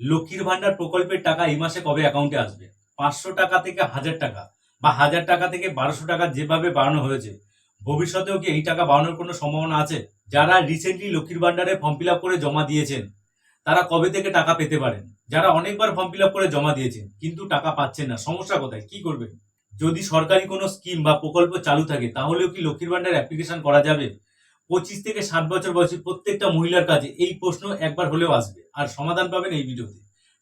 লক্ষ্মীর ভান্ডার প্রকল্পের টাকা এই মাসে কবে অ্যাকাউন্টে আসবে? পাঁচশো টাকা থেকে হাজার টাকা বা হাজার টাকা থেকে বারোশো টাকা যেভাবে বাড়ানো হয়েছে, ভবিষ্যতেও কি এই টাকা বাড়ানোর কোনো সম্ভাবনা আছে? যারা রিসেন্টলি লক্ষ্মীর ভান্ডারে ফর্ম ফিল করে জমা দিয়েছেন, তারা কবে থেকে টাকা পেতে পারেন? যারা অনেকবার ফর্ম ফিল করে জমা দিয়েছেন, কিন্তু টাকা পাচ্ছেন না, সমস্যা কোথায়? কি করবেন? যদি সরকারি কোনো স্কিম বা প্রকল্প চালু থাকে, তাহলেও কি লক্ষ্মীর ভান্ডার অ্যাপ্লিকেশন করা যাবে? পঁচিশ থেকে ষাট বছর বয়সী প্রত্যেকটা মহিলার কাছে এই প্রশ্ন একবার হলেও আসবে। আর সমাধান পাবেন এই ভিডিওতে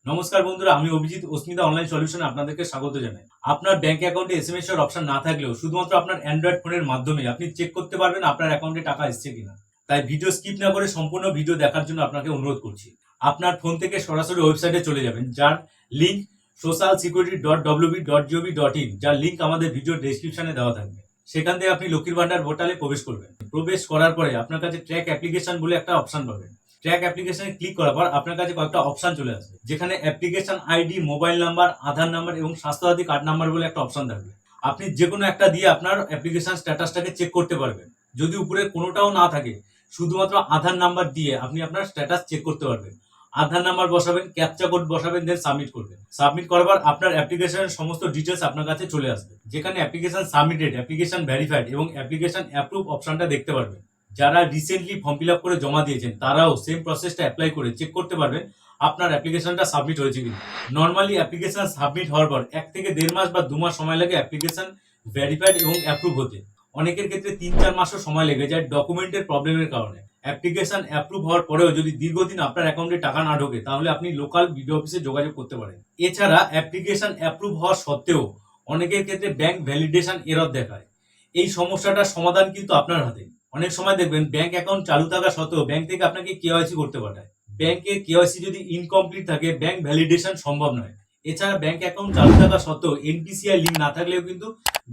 নমস্কার বন্ধুরা, আমি অভিজিৎ অস্মিতা অনলাইন সলিউশনে আপনাদেরকে স্বাগত জানাই। আপনার ব্যাংক অ্যাকাউন্টে এস এম এস এর অপশন না থাকলেও শুধুমাত্র আপনার অ্যান্ড্রয়েড ফোনের মাধ্যমে আপনি চেক করতে পারবেন আপনার অ্যাকাউন্টে টাকা এসছে কিনা। তাই ভিডিও স্কিপ না করে সম্পূর্ণ ভিডিও দেখার জন্য আপনাকে অনুরোধ করছি। আপনার ফোন থেকে সরাসরি ওয়েবসাইটে চলে যাবেন, যার link social security dot WB dot GOV dot in যার লিঙ্ক আমাদের ভিডিও ডেসক্রিপশনে দেওয়া থাকবে। সেখান থেকে আপনি লক্ষ্মীর ভান্ডার পোর্টালে প্রবেশ করবেন। প্রবেশ করার পরে আপনার কাছে ট্র্যাক অ্যাপ্লিকেশন বলে একটা অপশন পাবেন। ট্র্যাক অ্যাপ্লিকেশনে ক্লিক করার পর আপনার কাছে কয়েকটা অপশন চলে আসবে। যেখানে application ID mobile number Aadhaar number এবং স্বাস্থ্যসাথী কার্ড নাম্বার বলে একটা অপশন থাকবে। আপনি যে কোনো একটা দিয়ে আপনার অ্যাপ্লিকেশন স্ট্যাটাসটাকে চেক করতে পারবেন। যদি উপরে কোনোটাও না থাকে, শুধুমাত্র আধার নাম্বার দিয়ে আপনি আপনার স্ট্যাটাস চেক করতে পারবেন। আধার নাম্বার বসাবেন ক্যাপচা কোড বসাবেন দেন সাবমিট করবেন। সাবমিট করার পর আপনার অ্যাপ্লিকেশনের সমস্ত ডিটেলস আপনার কাছে চলে আসবে। যেখানে অ্যাপ্লিকেশন সাবমিটেড অ্যাপ্লিকেশন ভেরিফাইড এবং অ্যাপ্লিকেশন অ্যাপ্রুভ অপশনটা দেখতে পারবেন। যারা রিসেন্টলি ফর্ম ফিল আপ করে জমা দিয়েছেন, তারাও সেম প্রসেসটা অ্যাপ্লাই করে চেক করতে পারবেন আপনার অ্যাপ্লিকেশনটা সাবমিট হয়েছে কিনা। নর্মালি অ্যাপ্লিকেশন সাবমিট হওয়ার পর এক থেকে দেড় মাস বা দু মাস সময় লাগে অ্যাপ্লিকেশন ভেরিফাইড এবং অ্যাপ্রুভ হতে। অনেকের ক্ষেত্রে তিন চার মাসও সময় লেগে যায় ডকুমেন্টের প্রবলেমের কারণে। অ্যাপ্লিকেশন অ্যাপ্রুভ হওয়ার পরেও যদি দীর্ঘদিন আপনার অ্যাকাউন্টে টাকা না ঢোকে, তাহলে আপনি লোকাল বিডিও অফিসে যোগাযোগ করতে পারেন। এছাড়া অ্যাপ্লিকেশন অ্যাপ্রুভ হওয়া সত্ত্বেও অনেকের ক্ষেত্রে ব্যাংক ভ্যালিডেশন এরর দেখায়। এই সমস্যাটার সমাধান কিন্তু আপনার হাতে। অনেক সময় দেখবেন ব্যাংক অ্যাকাউন্ট চালু থাকা সত্ত্বেও ব্যাংক থেকে আপনাকে কেওয়াইসি করতে পাঠায়। ব্যাংকে কেওয়াইসি যদি ইনকমপ্লিট থাকে ব্যাংক ভ্যালিডেশন সম্ভব নয়। এছাড়া ব্যাংক অ্যাকাউন্ট চালু থাকা সত্ত্বেও এনপিসিআই লিঙ্ক না থাকলেও কিন্তু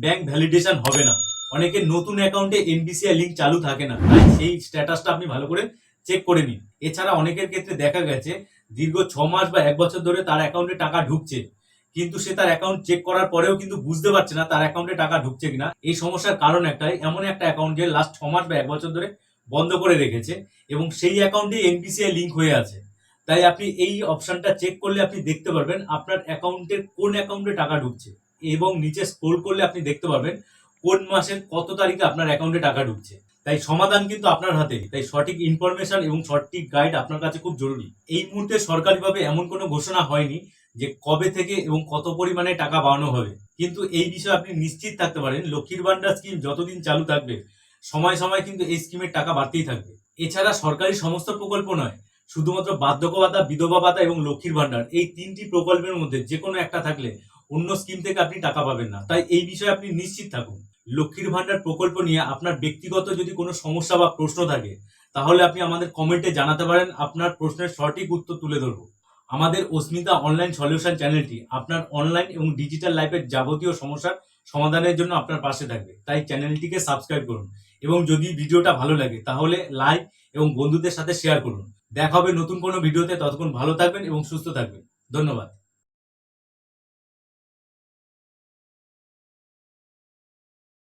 ব্যাংক ভ্যালিডেশন হবে না। অনেকের নতুন অ্যাকাউন্টে এনপিসিআই লিঙ্ক চালু থাকে না। তাই সেই স্ট্যাটাসটা আপনি ভালো করে চেক করে নিন। এছাড়া অনেকের ক্ষেত্রে দেখা গেছে, দীর্ঘ ছ মাস বা এক বছর ধরে তার অ্যাকাউন্টে টাকা ঢুকছে। কিন্তু সে তার অ্যাকাউন্ট চেক করার পরেও কিন্তু বুঝতে পারছে না তার অ্যাকাউন্টে টাকা ঢুকছে কিনা। এই সমস্যার কারণ একটাই, এমন একটা অ্যাকাউন্ট যে লাস্ট ছ মাস বা এক বছর ধরে বন্ধ করে রেখেছে এবং সেই অ্যাকাউন্টে এনপিসিআই লিঙ্ক হয়ে আছে। তাই আপনি এই অপশনটা চেক করলে আপনি দেখতে পারবেন আপনার অ্যাকাউন্টের কোন অ্যাকাউন্টে টাকা ঢুকছে এবং নিচে স্ক্রোল করলে আপনি দেখতে পারবেন কোন মাসের কত তারিখে আপনার অ্যাকাউন্টে টাকা ঢুকছে? তাই সমাধান কিন্তু আপনার হাতে। তাই সঠিক ইনফরমেশন এবং সঠিক গাইড আপনার কাছে খুব জরুরি। এই মুহূর্তে সরকারিভাবে এমন কোনো ঘোষণা হয়নি যে কবে থেকে এবং কত পরিমাণে টাকা বাড়ানো হবে। কিন্তু এই বিষয়ে আপনি নিশ্চিত থাকতে পারেন, লক্ষ্মীর ভান্ডার স্কিম যতদিন চালু থাকবে, সময় সময় কিন্তু এই স্কিমের টাকা বাড়তেই থাকবে। এছাড়া সরকারি সমস্ত প্রকল্প নয়, শুধুমাত্র বার্ধক্য ভাতা বিধবা ভাতা এবং লক্ষ্মীর ভান্ডার এই তিনটি প্রকল্পের মধ্যে যে কোনো একটা থাকলে অন্য স্কিম থেকে আপনি টাকা পাবেন না। তাই এই বিষয়ে আপনি নিশ্চিত থাকুন। লক্ষ্মীর ভান্ডার প্রকল্প নিয়ে আপনার ব্যক্তিগত যদি কোনো সমস্যা বা প্রশ্ন থাকে, তাহলে আপনি আমাদের কমেন্টে জানাতে পারেন। আপনার প্রশ্নের সঠিক উত্তর তুলে ধরবো। আমাদের অস্মিতা অনলাইন সলিউশন চ্যানেলটি আপনার অনলাইন এবং ডিজিটাল লাইফের যাবতীয় সমস্যার সমাধানের জন্য আপনার পাশে থাকবে। তাই চ্যানেলটিকে সাবস্ক্রাইব করুন এবং যদি ভিডিওটা ভালো লাগে, তাহলে লাইক এবং বন্ধুদের সাথে শেয়ার করুন। দেখা হবে নতুন কোনো ভিডিওতে। ততক্ষণ ভালো থাকবেন এবং সুস্থ থাকবেন। ধন্যবাদ।